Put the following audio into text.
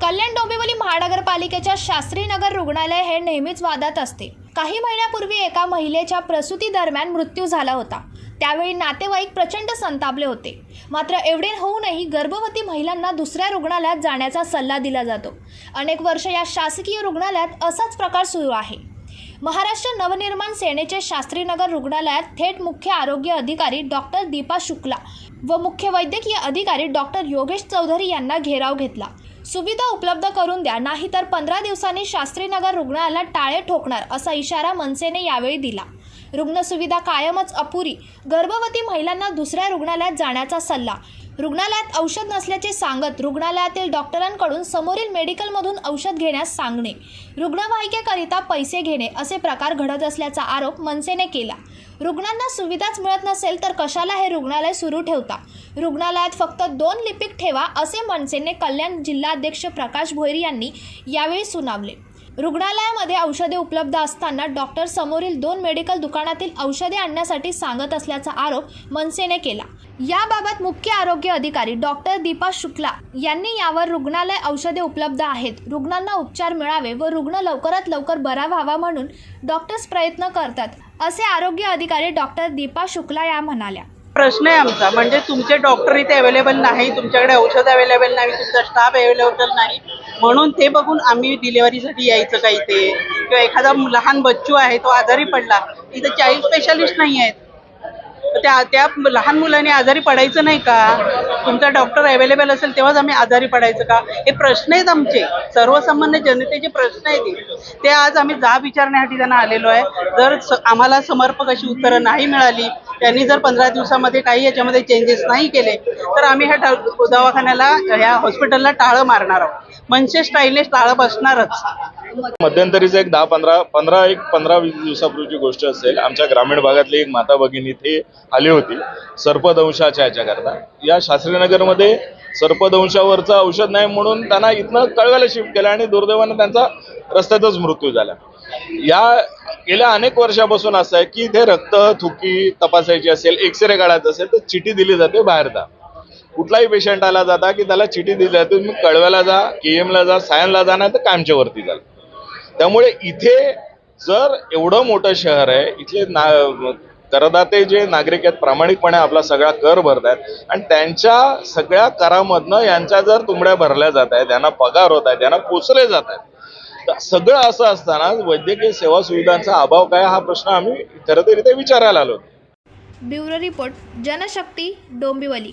कल्याण डोंबिवली महानगरपालिकेच्या शास्त्रीनगर रुग्णालय हे नेहमीच वादात असते. काही महिन्यापूर्वी एका महिलेच्या प्रसूती दरम्यान मृत्यू झाला होता. त्यावेळी नातेवाईक प्रचंड संतापले होते. मात्र एवढे होऊनही गर्भवती महिलांना दुसऱ्या रुग्णालयात जाण्याचा सल्ला दिला जातो. अनेक वर्ष या शासकीय रुग्णालयात असाच प्रकार सुरू आहे. महाराष्ट्र नवनिर्माण सेनेचे शास्त्रीनगर रुग्णालयात थेट मुख्य आरोग्य अधिकारी डॉक्टर दीपा शुक्ला व मुख्य वैद्यकीय अधिकारी डॉक्टर योगेश चौधरी यांना घेराव घेतला. सुविधा उपलब्ध करून द्या नाहीतर पंधरा दिवसांनी शास्त्रीनगर रुग्णालयाला टाळे ठोकणार असा इशारा मनसेने यावेळी दिला. रुग्णसुविधा कायमच अपुरी गर्भवती महिलांना दुसऱ्या रुग्णालयात जाण्याचा सल्ला. रुग्णालयात औषध नसल्याचे सांगत रुग्णालयातील डॉक्टरांकडून समोरील मेडिकलमधून औषध घेण्यास सांगणे रुग्णवाहिकेकरिता पैसे घेणे असे प्रकार घडत असल्याचा आरोप मनसेने केला. रुग्णांना सुविधाच मिळत नसेल तर कशाला हे रुग्णालय सुरू ठेवता? रुग्णालयात फक्त दोन लिपिक ठेवा असे मनसेने कल्याण जिल्हाध्यक्ष प्रकाश भोईर यांनी यावेळी सुनावले. रुग्णालयामध्ये औषधे उपलब्ध असताना डॉक्टर समोरील दोन मेडिकल दुकानातील औषधे आणण्यासाठी सांगत असल्याचा आरोप मनसेने केला. याबाबत मुख्य आरोग्य अधिकारी डॉक्टर दीपा शुक्ला यांनी यावर रुग्णालय औषधे उपलब्ध आहेत. रुग्णांना उपचार मिळावे व रुग्ण लवकरात लवकर बरा व्हावा म्हणून डॉक्टर्स प्रयत्न करतात असे आरोग्य अधिकारी डॉक्टर दीपा शुक्ला या म्हणाल्या. प्रश्न आहे आमचा म्हणजे तुमचे डॉक्टर इथे अवेलेबल नाही तुमच्याकडे औषध अवेलेबल नाही तुमचा स्टाफ अवेलेबल नाही म्हणून ते बघून आम्ही डिलिव्हरीसाठी यायचं का इथे किंवा एखादा लहान बच्चू आहे तो आजारी पडला इथे चाईल्ड स्पेशालिस्ट नाही आहेत. त्या त्या लहान मुलाने आजारी पडायचं नाही का? तुमचा डॉक्टर अवेलेबल असेल तेव्हाच आम्ही आजारी पडायचं का? हे प्रश्न आहेत आमचे. सर्वसामान्य जनतेचे प्रश्न आहेत ते आज आम्ही जाब विचारण्यासाठी त्यांना आलेलो आहे. जर आम्हाला समर्पक अशी उत्तरं नाही मिळाली त्यांनी जर पंधरा दिवसामध्ये काही याच्यामध्ये चेंजेस नाही केले तर आम्ही ह्या दवाखान्याला ह्या हॉस्पिटलला टाळं मारणार आहोत. मनसे स्टाईलने टाळं बसणारच. मध्यंतरीच एक दहा पंधरा पंधरा एक पंधरा वीस दिवसापूर्वीची गोष्ट असेल आमच्या ग्रामीण भागातली एक माता भगिनी इथे आली होती सर्पदंशाच्या याच्याकरता या शास्त्रीनगरमध्ये सर्पदंशावरचं औषध नाही म्हणून त्यांना इथनं कळव्याला शिफ्ट केलं आणि दुर्दैवानं त्यांचा रस्त्यातच मृत्यू झाला. या गेल्या अनेक वर्षापासून असं आहे की इथे रक्त थुकी तपासायची असेल एक्सरे काढायचं असेल तर चिठी दिली जाते बाहेर जा. कुठलाही पेशंट आला जाता की त्याला चिठी दिली जाते तुम्ही कळव्याला जा के ला जा सायनला जा नाही तर कायमच्या वरती जा. त्यामुळे इथे जर एवढं मोठं शहर आहे इथले ना करदाते जे नागरिक आहेत प्रामाणिकपणे आपला सगळा कर भरतायत आणि त्यांच्या सगळ्या करामधनं यांच्या जर तुंबड्या भरल्या जात आहेत त्यांना पगार होत आहेत त्यांना पोचले जात आहेत तर सगळं असं असताना वैद्यकीय सेवा सुविधांचा अभाव काय हा प्रश्न आम्ही खरं तरी ते विचारायला आलो. Bureau report Janshakti Dombivli.